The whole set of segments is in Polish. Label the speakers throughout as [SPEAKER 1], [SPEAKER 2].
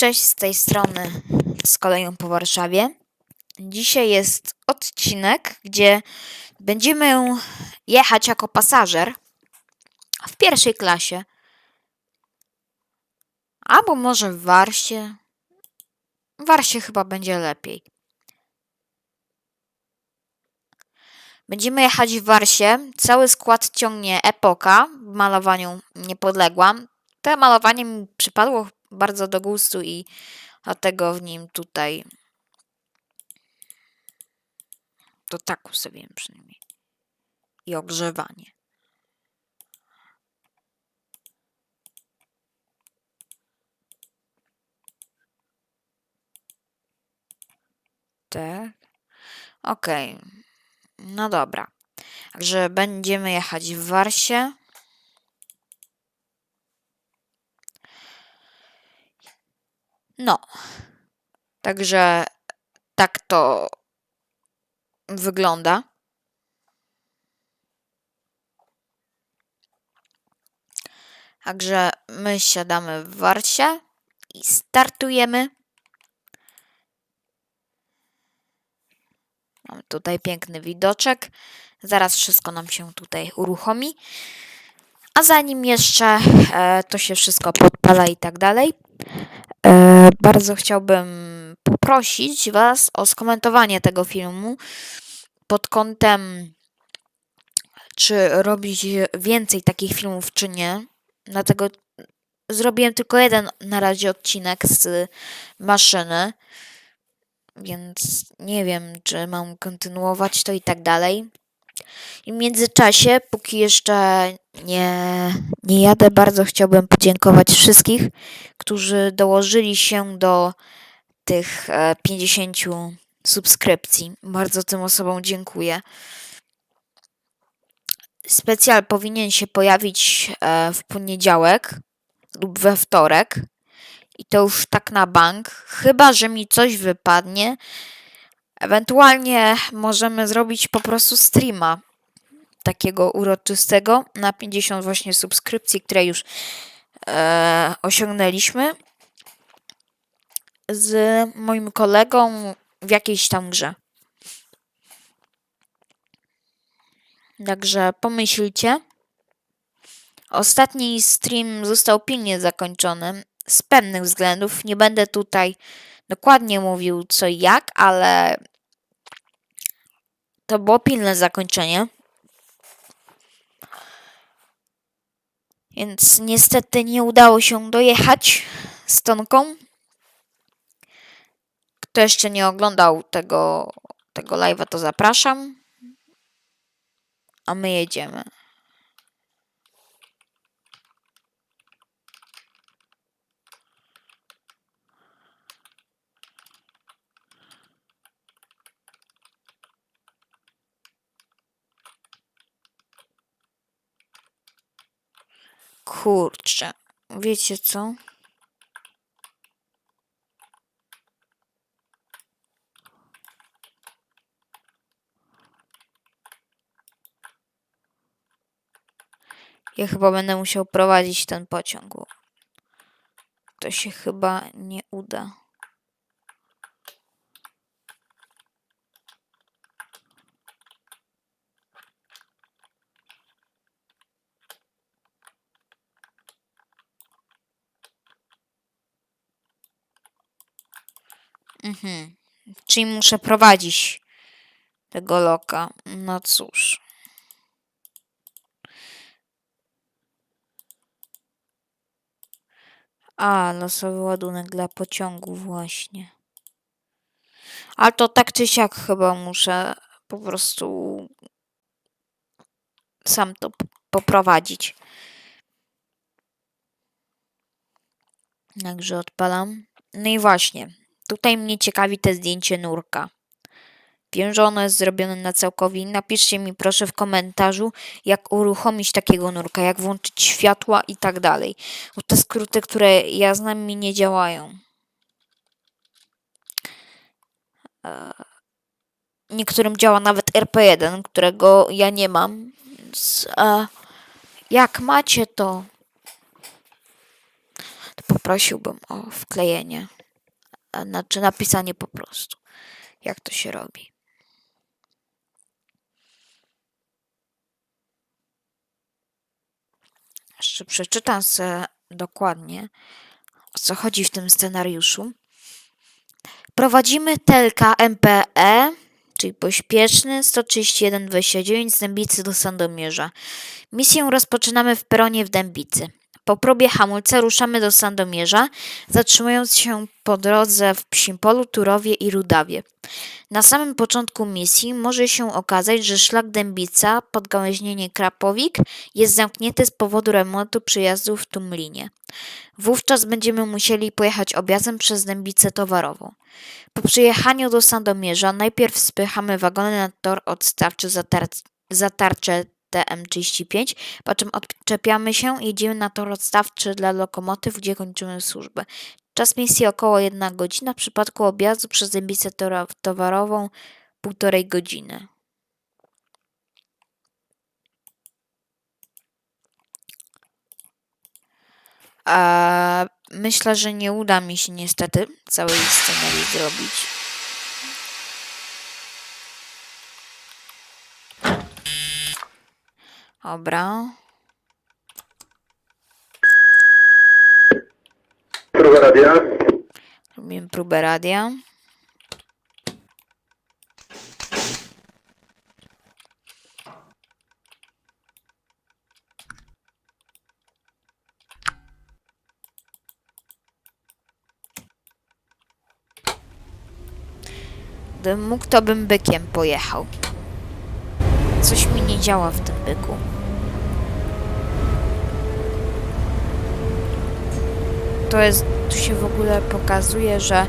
[SPEAKER 1] Cześć z tej strony z koleją po Warszawie. Dzisiaj jest odcinek, gdzie będziemy jechać jako pasażer w pierwszej klasie. Albo może w Warsie. W Warsie chyba będzie lepiej. Będziemy jechać w Warsie. Cały skład ciągnie Epoka w malowaniu Niepodległa. To malowanie mi przypadło bardzo do gustu i dlatego w nim tutaj to tak ustawiłem przynajmniej. I ogrzewanie. Tak. Okej. No dobra. Także będziemy jechać w Warsie. No. Także tak to wygląda. Także my siadamy w Warsie i startujemy. Mamy tutaj piękny widoczek. Zaraz wszystko nam się tutaj uruchomi. A zanim jeszcze e, to się wszystko podpala i tak dalej, bardzo chciałbym poprosić Was o skomentowanie tego filmu pod kątem, czy robić więcej takich filmów, czy nie. Dlatego zrobiłem tylko jeden na razie odcinek z maszyny, więc nie wiem, czy mam kontynuować to i tak dalej. I w międzyczasie, póki jeszcze nie, nie jadę, bardzo chciałbym podziękować wszystkich, którzy dołożyli się do tych e, 50 subskrypcji. Bardzo tym osobom dziękuję. Specjal powinien się pojawić e, w poniedziałek lub we wtorek. I to już tak na bank. Chyba, że mi coś wypadnie. Ewentualnie możemy zrobić po prostu streama takiego uroczystego na 50 właśnie subskrypcji, które już e, osiągnęliśmy z moim kolegą w jakiejś tam grze. Także pomyślcie. Ostatni stream został pilnie zakończony z pewnych względów. Nie będę tutaj dokładnie mówił co i jak, ale to było pilne zakończenie. Więc niestety nie udało się dojechać z Tonką. Kto jeszcze nie oglądał tego, tego live'a, to zapraszam. A my jedziemy. Kurczę, wiecie co? Ja chyba będę musiał prowadzić ten pociąg. To się chyba nie uda. Mhm. Czyli muszę prowadzić tego loka. No cóż. A, losowy ładunek dla pociągu właśnie. Ale to tak czy siak chyba muszę po prostu sam to poprowadzić. Także odpalam. No i właśnie, tutaj mnie ciekawi te zdjęcie nurka. Wiem, że ono jest zrobione na całkowi. Napiszcie mi proszę w komentarzu, jak uruchomić takiego nurka, jak włączyć światła i tak dalej. Bo te skróty, które ja znam, mi nie działają. E, Niektórym działa nawet RP1, którego ja nie mam. Więc e, jak macie to, to po prosiłbym o wklejenie. Znaczy napisanie po prostu, jak to się robi. Jeszcze przeczytam sobie dokładnie, o co chodzi w tym scenariuszu. Prowadzimy Telka MPE, czyli pośpieszny 131-29 z Dębicy do Sandomierza. Misję rozpoczynamy w peronie w Dębicy. Po próbie hamulca ruszamy do Sandomierza, zatrzymując się po drodze w Psimpolu, Turowie i Rudawie. Na samym początku misji może się okazać, że szlak Dębica, podgałęźnienie Krapowik, jest zamknięty z powodu remontu przyjazdów w Tumlinie. Wówczas będziemy musieli pojechać objazdem przez Dębicę Towarową. Po przyjechaniu do Sandomierza najpierw spychamy wagony na tor odstawczy zatar- zatarcze TM35, po czym odczepiamy się i jedziemy na tor odstawczy dla lokomotyw, gdzie kończymy służbę. Czas misji około 1 godzina, w przypadku objazdu przez tora- Towarową półtorej godziny. A myślę, że nie uda mi się niestety całej scenerii zrobić. Dobra.
[SPEAKER 2] Próba radia.
[SPEAKER 1] Robimy próbę radia. Gdybym mógł, to bym bykiem pojechał. Coś mi nie działa w tym byku. to jest, tu się w ogóle pokazuje, że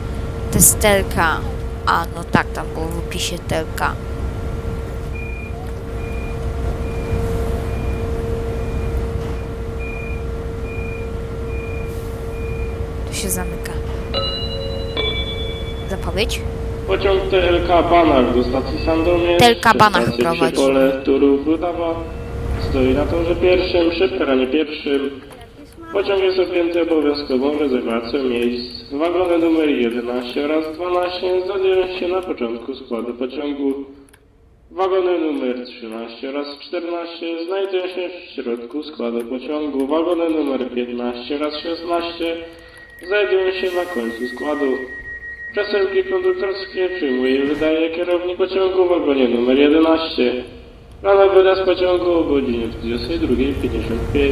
[SPEAKER 1] to jest telka. A, no tak, tam było w opisie telka. Się zamyka. Zapowiedź?
[SPEAKER 3] Pociąg TLK Banach do stacji Sandomierz.
[SPEAKER 1] TLK Banach prowadzi.
[SPEAKER 3] Przypole, Turów, Rudawa. Stoi na torze pierwszym, przy peronie pierwszym. Pociąg jest objęty obowiązkową rezerwacją miejsc. Wagony numer 11 oraz 12 znajdują się na początku składu pociągu. Wagony numer 13 oraz 14 znajdują się w środku składu pociągu. Wagony numer 15 oraz 16 znajdują się na końcu składu. Przesyłki konduktorskie przyjmuje i wydaje kierownik pociągu w wagonie numer 11. Rano wyjazd pociągu o godzinie 22.55.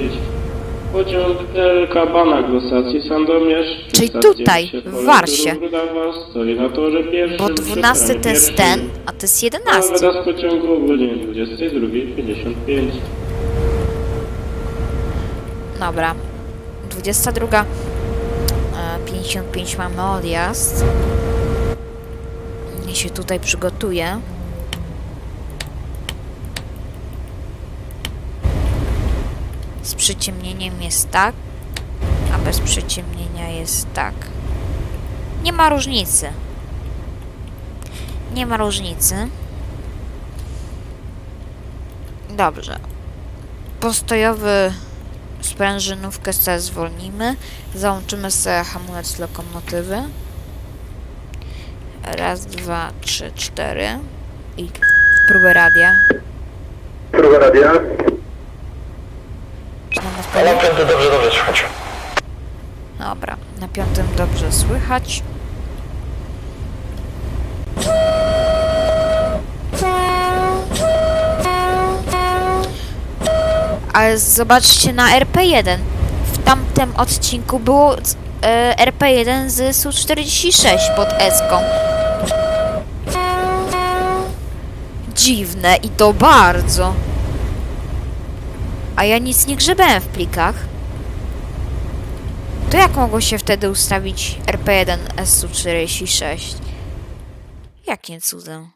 [SPEAKER 3] Pociąg LK Banak do stacji Sandomierz.
[SPEAKER 1] Czyli
[SPEAKER 3] stacji
[SPEAKER 1] tutaj, w Warsie.
[SPEAKER 3] Rudawa Stoi na torze pierwszym.
[SPEAKER 1] Bo
[SPEAKER 3] przy
[SPEAKER 1] 12
[SPEAKER 3] peronie
[SPEAKER 1] to jest ten, a to jest
[SPEAKER 3] Rano
[SPEAKER 1] 11.
[SPEAKER 3] wyjazd pociągu o godzinie 22.55.
[SPEAKER 1] Dobra. 22. e, 55 mamy odjazd. Ja się tutaj przygotuję. Z przyciemnieniem jest tak, a bez przyciemnienia jest tak. Nie ma różnicy. Nie ma różnicy. Dobrze. Postojowy sprężynówkę sobie zwolnimy. Załączymy sobie hamulec lokomotywy. Raz, dwa, trzy, cztery. I próbę radia.
[SPEAKER 2] Próba radia.
[SPEAKER 1] Czy nam
[SPEAKER 2] Ale
[SPEAKER 1] odpowie?
[SPEAKER 2] piąty dobrze, dobrze słychać.
[SPEAKER 1] Dobra, na piątym dobrze słychać. Ale zobaczcie na RP1. W tamtym odcinku było e, RP1 z Su-46 pod Eską. Dziwne i to bardzo. A ja nic nie grzebałem w plikach. To jak mogło się wtedy ustawić RP1 SU46? Jakim cudem?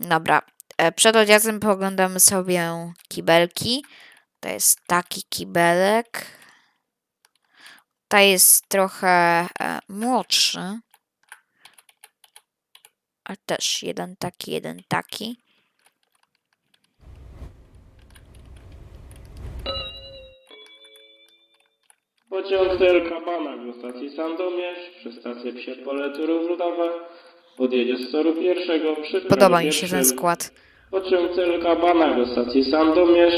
[SPEAKER 1] Dobra. E, Przed odjazdem pooglądamy sobie kibelki. To jest taki kibelek. To jest trochę e, młodszy. A też jeden taki, jeden taki.
[SPEAKER 3] Pociąg TLK do stacji Sandomierz, przez stację Psie Pole podjedzie z toru pierwszego
[SPEAKER 1] Podoba mi się ten skład.
[SPEAKER 3] Pociąg TLK Banak do stacji Sandomierz,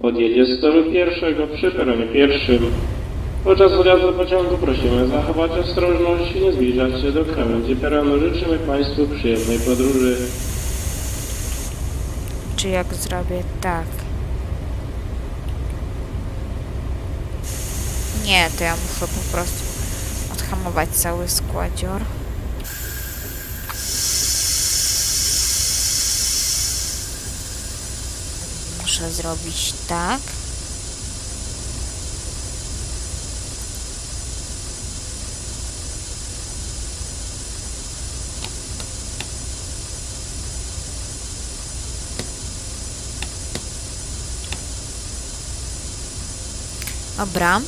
[SPEAKER 3] podjedzie z toru pierwszego przy peronie pierwszym. Podczas odjazdu pociągu prosimy zachować ostrożność i nie zbliżać się do krawędzi peronu. Życzymy Państwu przyjemnej podróży.
[SPEAKER 1] Czy jak zrobię tak? Nie, to ja muszę po prostu odhamować cały składzior. Muszę zrobić tak. Dobra,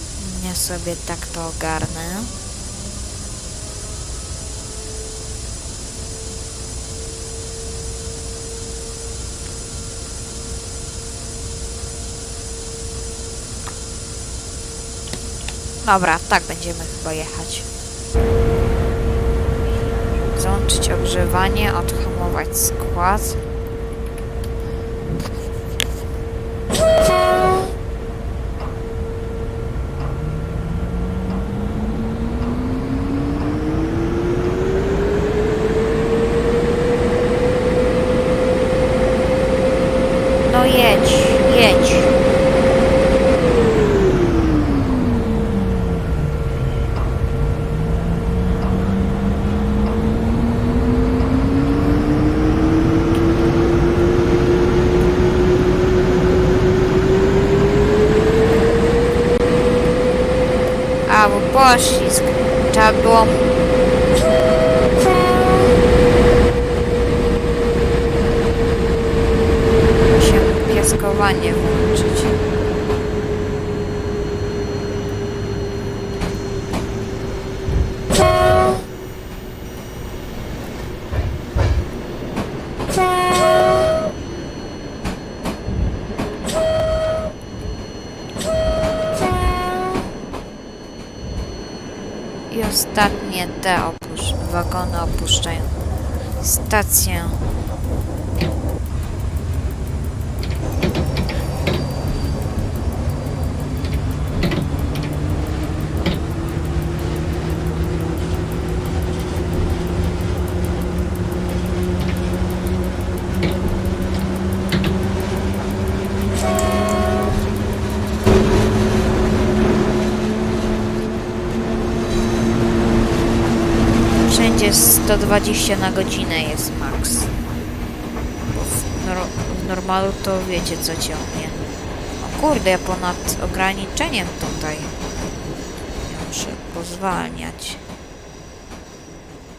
[SPEAKER 1] ja sobie tak to ogarnę. Dobra, tak będziemy chyba jechać. Złączyć ogrzewanie, odhamować skład. No jedź, jedź. A, bo poślizg. Trzeba było... się piaskowanie włączyć. I ostatnie te wagony opuszczają stację. 120 na godzinę jest max. Bo w, nor w normalu to wiecie co ciągnie. O kurde, ja ponad ograniczeniem tutaj. Ja muszę pozwalniać.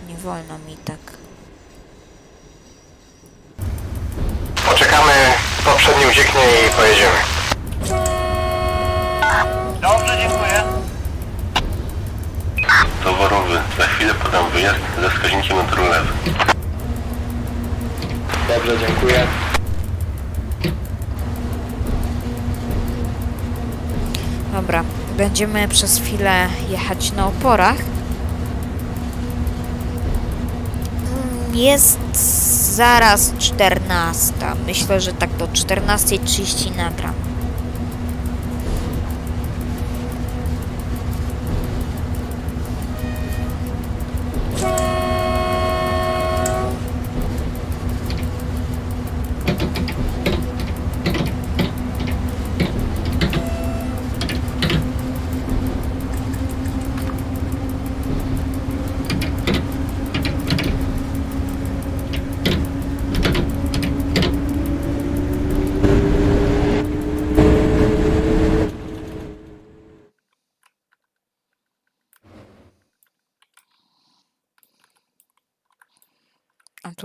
[SPEAKER 1] Nie wolno mi tak.
[SPEAKER 2] Poczekamy, poprzedni ucieknie i pojedziemy.
[SPEAKER 4] Dobrze, dziękuję.
[SPEAKER 2] Toworowy, za chwilę podam wyjazd ze wskaźnikiem na tor lewy. Dobrze, dziękuję.
[SPEAKER 1] Dobra, będziemy przez chwilę jechać na oporach. Mm, Jest zaraz 14. Myślę, że tak do 14.30 nagram.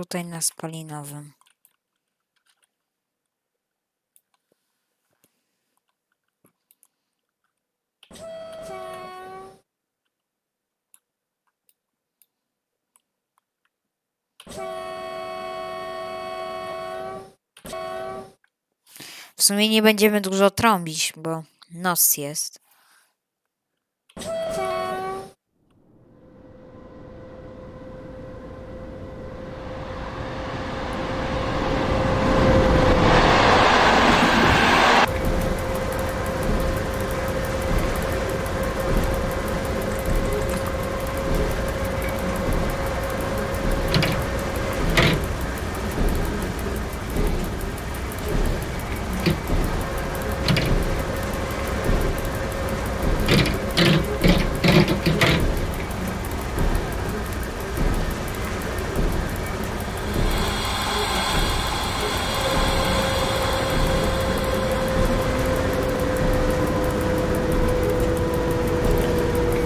[SPEAKER 1] Tutaj na spalinowym. W sumie nie będziemy dużo trąbić, bo noc jest.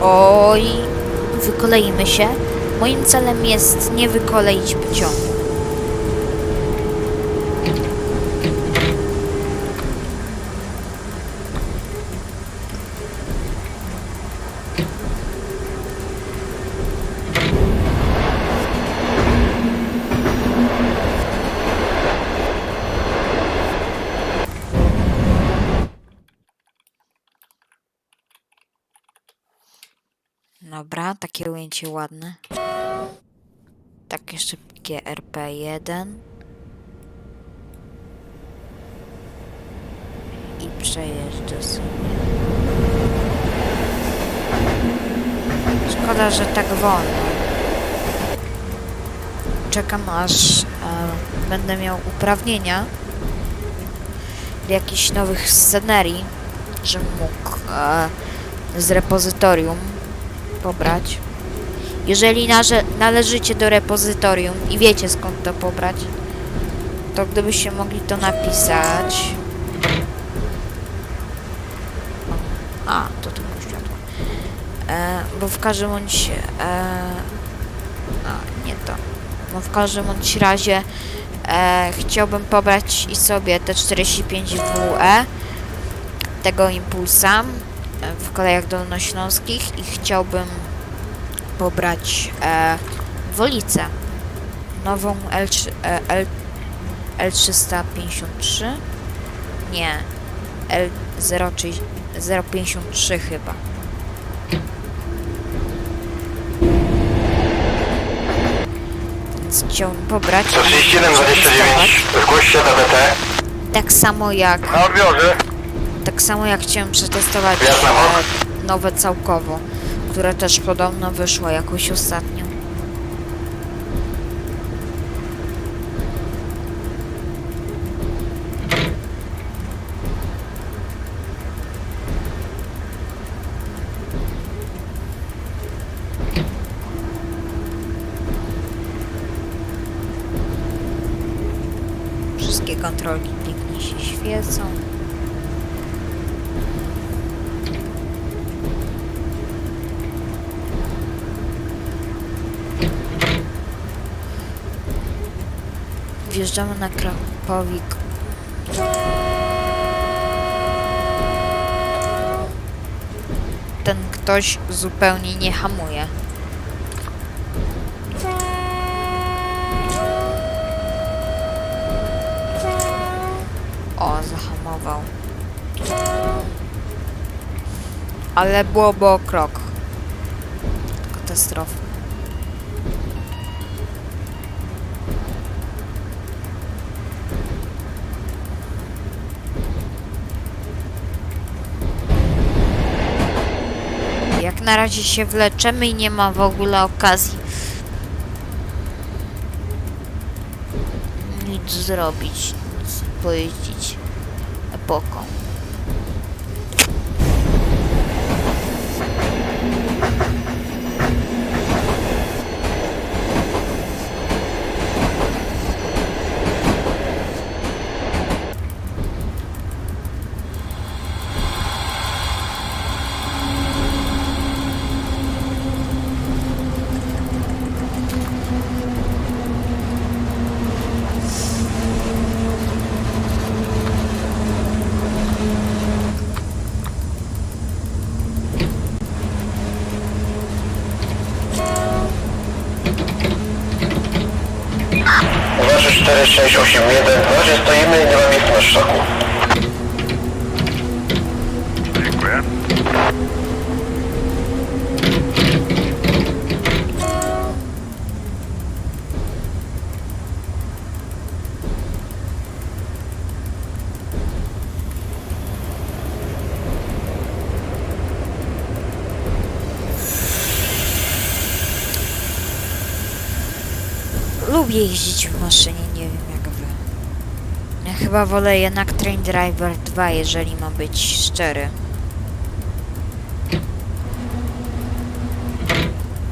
[SPEAKER 1] Wykoi, wykoleimy się. Moim celem jest nie wykoleić pociągu. Takie ujęcie ładne. Takie szybkie RP1. I przejeżdżę sobie. Szkoda, że tak wolno. Czekam aż e, będę miał uprawnienia do jakichś nowych scenerii, żebym mógł e, z repozytorium pobrać. Jeżeli należycie do repozytorium i wiecie skąd to pobrać, to gdybyście mogli to napisać. A, to tylko światło. E, bo w każdym bądź. E, a, nie to. Bo w każdym bądź razie e, chciałbym pobrać i sobie te 45WE tego impulsa e, w kolejach dolnośląskich i chciałbym pobrać e, Wolicę. Nową L3, e, L, L353. Nie. L053 chyba. Więc chciałbym pobrać. i
[SPEAKER 2] 13729, zgłoś się do BT.
[SPEAKER 1] Tak samo jak
[SPEAKER 2] Na odbiorze.
[SPEAKER 1] Tak samo jak chciałem przetestować e, nowe całkowo, które też podobno wyszło jakoś ostatnio. Wszystkie kontrolki pięknie się świecą. Wjeżdżamy na Krapowik. Ten ktoś zupełnie nie hamuje. O, zahamował. Ale byłoby o krok. Katastrofa. Na razie się wleczemy i nie ma w ogóle okazji nic zrobić, nic pojeździć epoką.
[SPEAKER 2] Uważy 4681, na razie stoimy i nie ma miejsca na. Dziękuję.
[SPEAKER 1] Lubię jeździć w maszynie, nie wiem jak wy. Ja chyba wolę jednak Train Driver 2, jeżeli mam być szczery.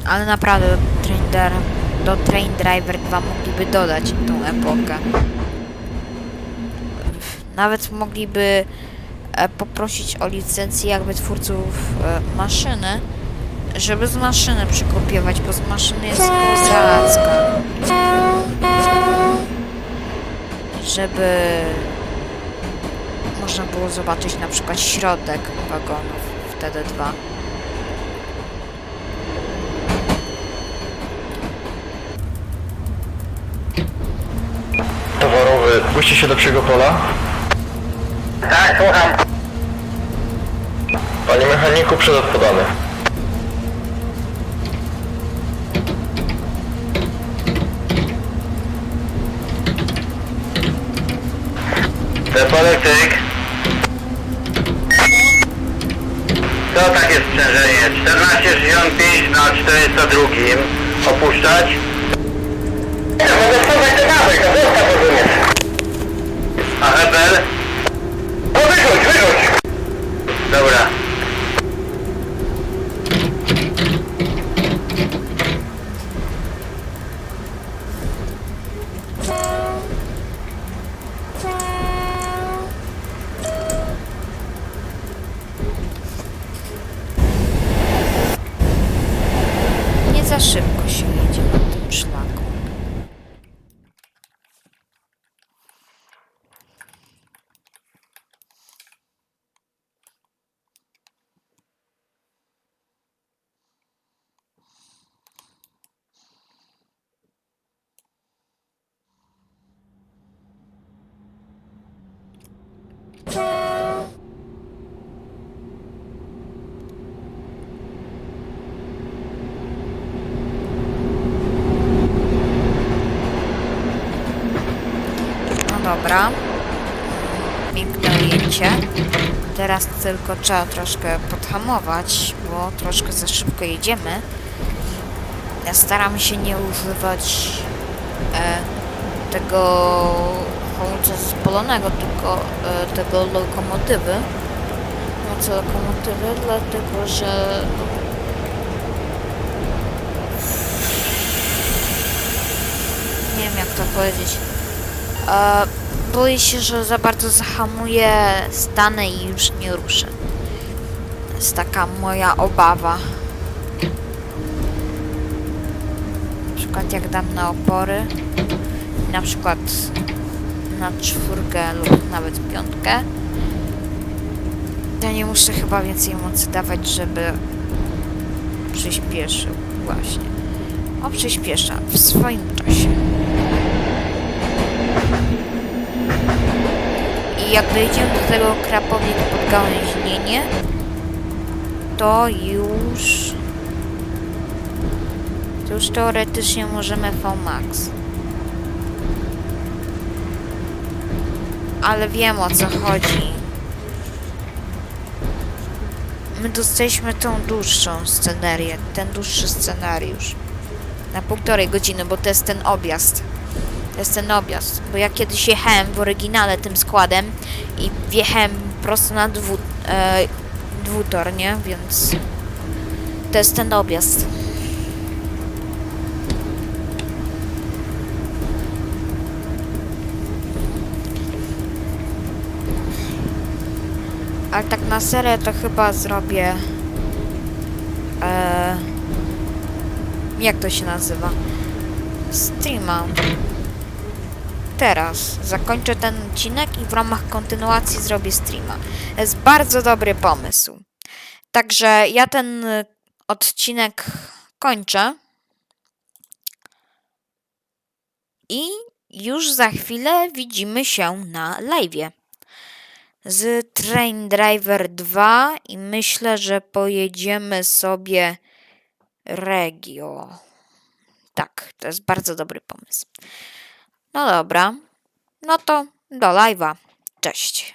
[SPEAKER 1] Ale naprawdę do Train, Dri- do Train Driver 2 mogliby dodać tą epokę. Nawet mogliby e, poprosić o licencję jakby twórców e, maszyny, Żeby z maszyny przykopiować, bo z maszyny jest kozacka. Żeby można było zobaczyć na przykład środek wagonów w TD2.
[SPEAKER 4] Towarowy, puści się do psiego pola.
[SPEAKER 2] Tak, słucham.
[SPEAKER 4] Panie mechaniku, podany.
[SPEAKER 2] Depoletyk. To takie sprzężenie? 1465 na 402. Opuszczać? Nie, mogę wstać ten nawek, to zostaw rozumiesz. A Hebel?
[SPEAKER 1] Za szybko się jedzie na tym szlaku. No dobra. Piękne ujęcie. Teraz tylko trzeba troszkę podhamować, bo troszkę za szybko jedziemy. Ja staram się nie używać e, tego hamulca spalonego, tylko e, tego lokomotywy. No co lokomotywy, dlatego że nie wiem jak to powiedzieć. E, boję się, że za bardzo zahamuję, stanę i już nie ruszę. To jest taka moja obawa. Na przykład jak dam na opory, na przykład na czwórkę lub nawet piątkę, to nie muszę chyba więcej mocy dawać, żeby przyspieszył. Właśnie. O, przyspiesza w swoim czasie. I jak dojdziemy do tego krapownik pod gałęźnienie, to już... To już teoretycznie możemy VMAX. Ale wiem o co chodzi. My dostaliśmy tą dłuższą scenerię, ten dłuższy scenariusz. Na półtorej godziny, bo to jest ten objazd. Jest ten objazd, bo ja kiedyś jechałem w oryginale tym składem i wjechałem prosto na dwu, e, dwutor, nie? Więc to jest ten objazd. Ale tak na serio to chyba zrobię. E, jak to się nazywa? Streama. Teraz zakończę ten odcinek i w ramach kontynuacji zrobię streama. To jest bardzo dobry pomysł. Także ja ten y, odcinek kończę. I już za chwilę widzimy się na live z Train Driver 2 i myślę, że pojedziemy sobie Regio. Tak, to jest bardzo dobry pomysł. No dobra, no to do live'a. Cześć.